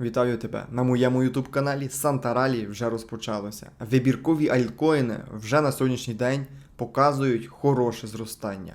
Вітаю тебе на моєму ютуб каналі Санта Ралі вже розпочалося. Вибіркові альткоїни вже на сьогоднішній день показують хороше зростання.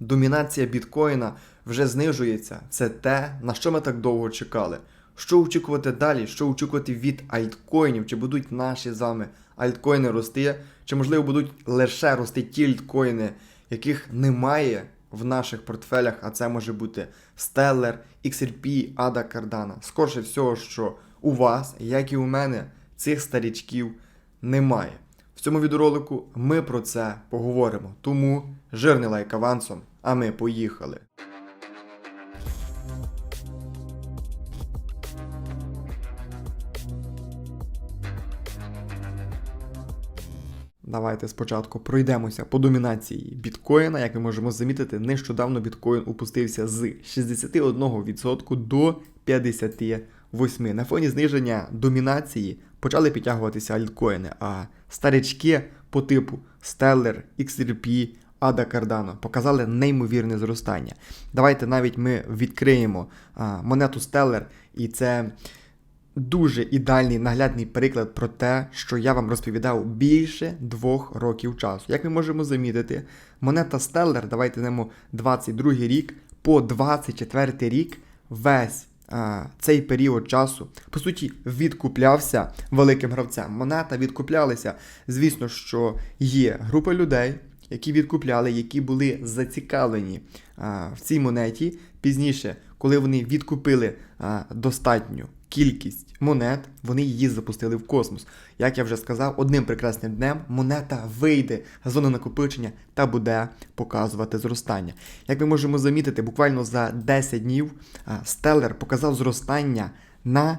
Домінація біткоїна вже знижується. Це те, на що ми так довго чекали. Що очікувати далі? Що очікувати від альткоїнів? Чи будуть наші з вами альткоїни рости? Чи можливо будуть лише рости ті альткоїни, яких немає в наших портфелях, а це може бути Stellar, XRP, ADA, Cardano. Скорше всього, що у вас, як і у мене, цих старічків немає. В цьому відеоролику ми про це поговоримо. Тому жирний лайк авансом, а ми поїхали. Давайте спочатку пройдемося по домінації біткоїна. Як ми можемо замітити, нещодавно біткоін упустився з 61% до 58%. На фоні зниження домінації почали підтягуватися альткоїни, а старички по типу Stellar, XRP, ADA Cardano показали неймовірне зростання. Давайте навіть ми відкриємо монету Stellar, і це дуже ідеальний наглядний приклад про те, що я вам розповідав більше двох років часу. Як ми можемо замітити, монета Stellar, давайте немо 22 рік по 24 рік весь цей період часу, по суті, відкуплявся великим гравцем. Монета відкуплялася. Звісно, що є група людей, які відкупляли, які були зацікавлені а, в цій монеті. Пізніше, коли вони відкупили а, достатню кількість монет, вони її запустили в космос. Як я вже сказав, одним прекрасним днем монета вийде з зони накопичення та буде показувати зростання. Як ми можемо замітити, буквально за 10 днів Стеллер показав зростання на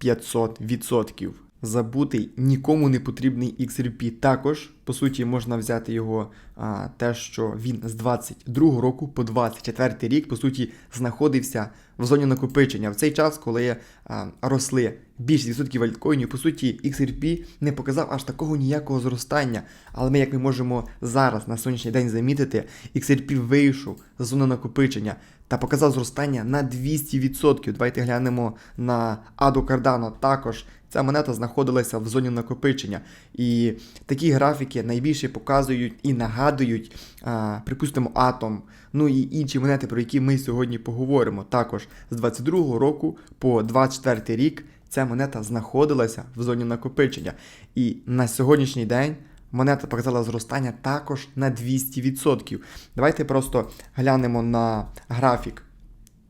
500%. Забутий нікому не потрібний XRP. Також, по суті, можна взяти його а, те, що він з 22 року по 24 рік, по суті, знаходився в зоні накопичення. В цей час, коли а, росли більшість відсотків альткоїнів, по суті, XRP не показав аж такого ніякого зростання. Але ми, як ми можемо зараз на сьогоднішній день замітити, XRP вийшов з зони накопичення та показав зростання на 200%. Давайте глянемо на Аду Cardano. Також ця монета знаходилася в зоні накопичення. І такі графіки найбільше показують і нагадують, а, припустимо, атом, ну і інші монети, про які ми сьогодні поговоримо. Також з 22 року по 24 рік ця монета знаходилася в зоні накопичення. І на сьогоднішній день. Монета показала зростання також на 200%. Давайте просто глянемо на графік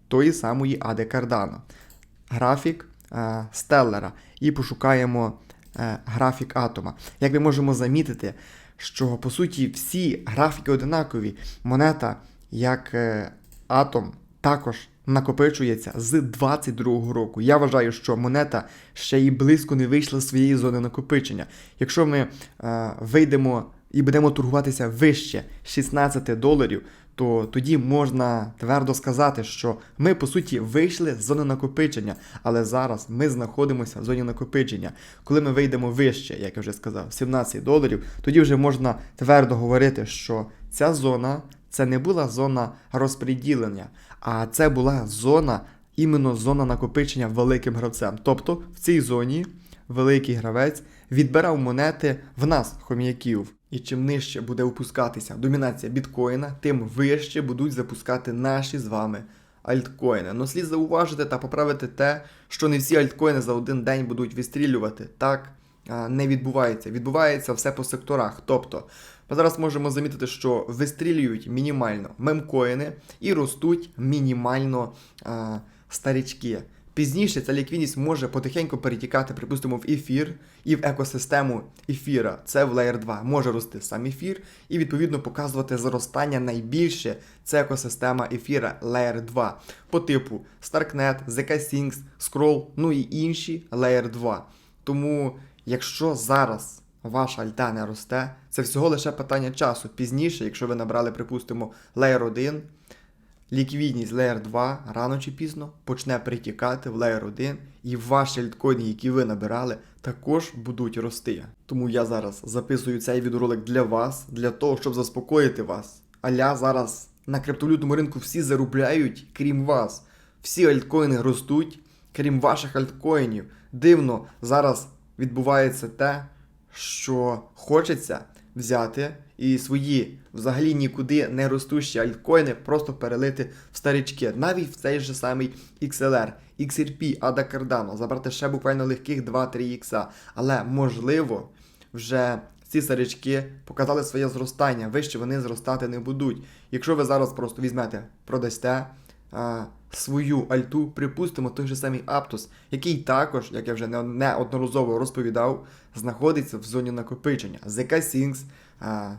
тої самої Ади Cardano. Графік Стеллера і пошукаємо е, графік атома. Як ми можемо замітити, що по суті всі графіки одинакові. Монета, як е, атом, також накопичується з 22-го року. Я вважаю, що монета ще й близько не вийшла з своєї зони накопичення. Якщо ми е, вийдемо і будемо торгуватися вище 16 доларів, то тоді можна твердо сказати, що ми по суті вийшли з зони накопичення, але зараз ми знаходимося в зоні накопичення. Коли ми вийдемо вище, як я вже сказав, 17 доларів, тоді вже можна твердо говорити, що ця зона це не була зона розподілення, а це була зона, іменно зона накопичення великим гравцем. Тобто в цій зоні великий гравець відбирав монети в нас, хом'яків. І чим нижче буде опускатися домінація біткоїна, тим вище будуть запускати наші з вами альткоїни. Ну слід зауважити та поправити те, що не всі альткоїни за один день будуть вистрілювати. Так не відбувається. Відбувається все по секторах. Тобто, ми зараз можемо замітити, що вистрілюють мінімально мемкоїни і ростуть мінімально а, старічки. Пізніше ця ліквідність може потихеньку перетікати, припустимо, в ефір і в екосистему ефіра. Це в Layer 2 може рости сам ефір і відповідно показувати зростання найбільше. Це екосистема ефіра Layer 2 по типу Starknet, ZK Syncs, Scroll, ну і інші Layer 2. Тому, якщо зараз ваша альта не росте, це всього лише питання часу. Пізніше, якщо ви набрали, припустимо, Layer 1. Ліквідність Layer 2 рано чи пізно почне притікати в Layer 1, і ваші альткоїни, які ви набирали, також будуть рости. Тому я зараз записую цей відеоролик для вас, для того, щоб заспокоїти вас. Аля зараз на криптовалютному ринку всі заробляють, крім вас. Всі альткоїни ростуть, крім ваших альткоїнів. Дивно, зараз відбувається те, що хочеться взяти і свої взагалі нікуди не ростущі альткоїни просто перелити в старички, навіть в цей же самий XLR, XRP, ADA Cardano, забрати ще буквально легких 2-3 ікса. Але можливо, вже ці старички показали своє зростання, вище вони зростати не будуть. Якщо ви зараз просто візьмете, продасте а, свою альту, припустимо, той же самий Aptos, який також, як я вже неодноразово розповідав, знаходиться в зоні накопичення. ZK Sinks,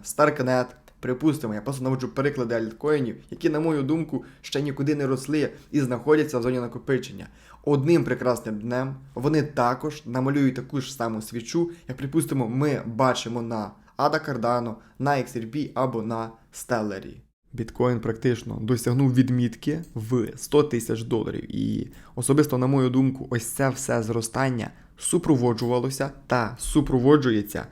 Starknet, припустимо, я просто наводжу переклади альткоїнів, які, на мою думку, ще нікуди не росли і знаходяться в зоні накопичення. Одним прекрасним днем вони також намалюють таку ж саму свічу, як припустимо, ми бачимо на Ada Cardano, на XRP або на Stellary. Біткоін практично досягнув відмітки в 100 тисяч доларів. І особисто, на мою думку, ось це все зростання супроводжувалося та супроводжується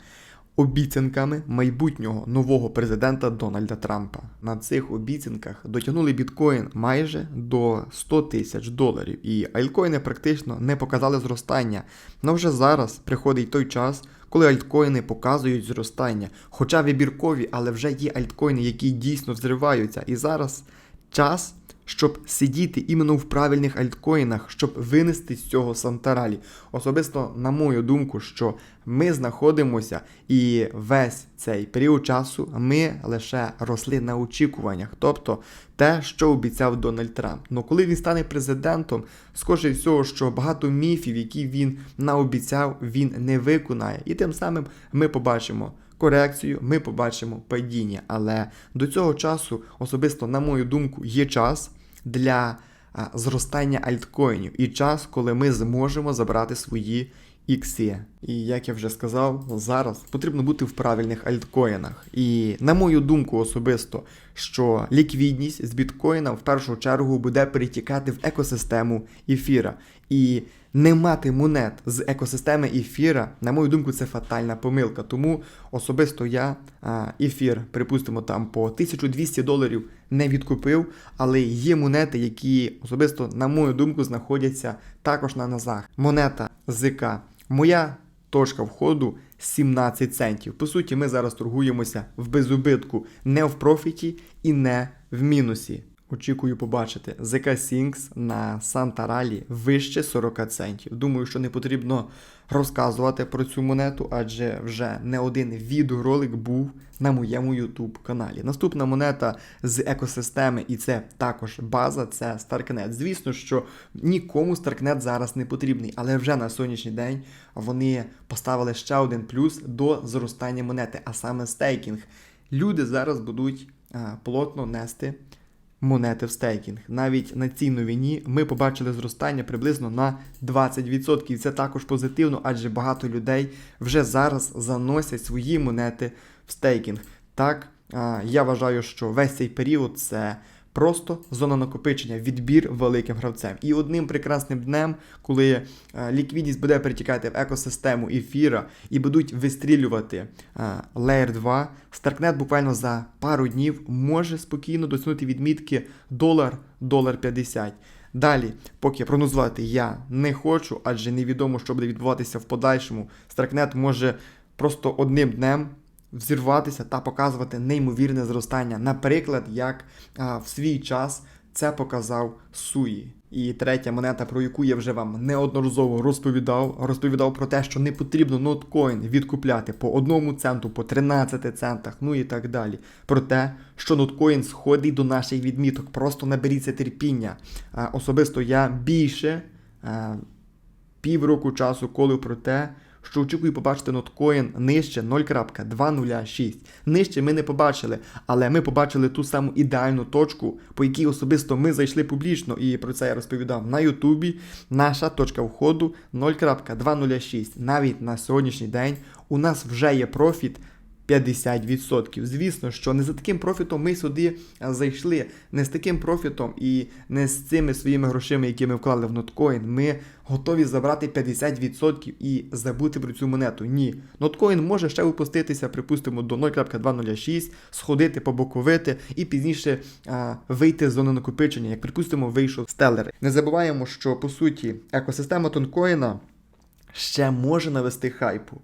обіцянками майбутнього нового президента Дональда Трампа. На цих обіцянках дотягнули біткоін майже до 100 тисяч доларів, і альткоїни практично не показали зростання. Но вже зараз приходить той час, коли альткоїни показують зростання. Хоча вибіркові, але вже є альткоїни, які дійсно взриваються. І зараз час, щоб сидіти іменно в правильних альткоїнах, щоб винести з цього Сантаралі. Особисто, на мою думку, що ми знаходимося і весь цей період часу ми лише росли на очікуваннях, тобто те, що обіцяв Дональд Трамп. Ну коли він стане президентом, схоже всього, що багато міфів, які він наобіцяв, він не виконає. І тим самим ми побачимо корекцію, ми побачимо падіння. Але до цього часу, особисто, на мою думку, є час для зростання альткоїнів і час, коли ми зможемо забрати свої ікси. І як я вже сказав, зараз потрібно бути в правильних альткоїнах. І на мою думку особисто, що ліквідність з біткоїна в першу чергу буде перетікати в екосистему ефіра. І не мати монет з екосистеми ефіра, на мою думку, це фатальна помилка. Тому особисто я ефір, припустимо, там по 1200 доларів не відкупив, але є монети, які особисто, на мою думку, знаходяться також на назах. Монета ЗК. Моя точка входу 17 центів. По суті, ми зараз торгуємося в безубитку, не в профіті і не в мінусі. Очікую побачити ZK Sinks на Санта Ралі вище 40 центів. Думаю, що не потрібно розказувати про цю монету, адже вже не один відеоролик був на моєму YouTube каналі. Наступна монета з екосистеми, і це також база, це Starknet. Звісно, що нікому Starknet зараз не потрібний, але вже на сьогоднішній день вони поставили ще один плюс до зростання монети, а саме стейкінг. Люди зараз будуть а, плотно нести монети в стейкінг. Навіть на цій новині ми побачили зростання приблизно на 20%. Це також позитивно, адже багато людей вже зараз заносять свої монети в стейкінг. Так, я вважаю, що весь цей період це. Просто зона накопичення, відбір великим гравцем. І одним прекрасним днем, коли е, ліквідність буде перетікати в екосистему ефіра і будуть вистрілювати е, Layer 2, Starknet буквально за пару днів може спокійно досягнути відмітки долар, долар 50. Далі, поки прогнозувати я не хочу, адже невідомо, що буде відбуватися в подальшому. Starknet може просто одним днем взірватися та показувати неймовірне зростання. Наприклад, як а, в свій час це показав Суї. І третя монета, про яку я вже вам неодноразово розповідав, розповідав про те, що не потрібно ноткоін відкупляти по одному центу, по 13 центах, ну і так далі. Про те, що ноткоін сходить до наших відміток, просто наберіться терпіння. Особисто я більше півроку часу колив про те, що очікую побачити ноткоін нижче 0.206. Нижче ми не побачили, але ми побачили ту саму ідеальну точку, по якій особисто ми зайшли публічно, і про це я розповідав на Ютубі. Наша точка входу 0.206. Навіть на сьогоднішній день у нас вже є профіт 50%. Звісно, що не за таким профітом ми сюди зайшли, не з таким профітом і не з цими своїми грошима, які ми вклали в ноткоін. Ми готові забрати 50% і забути про цю монету. Ні. Ноткоін може ще випуститися, припустимо, до 0.206, сходити, побоковити і пізніше а, вийти з зони накопичення, як припустимо, вийшов стелер. Не забуваємо, що по суті екосистема тонкоїна ще може навести хайпу.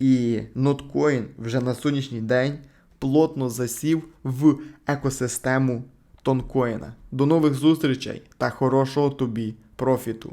І ноткоін вже на сонячний день плотно засів в екосистему тонкоїна. До нових зустрічей та хорошого тобі профіту!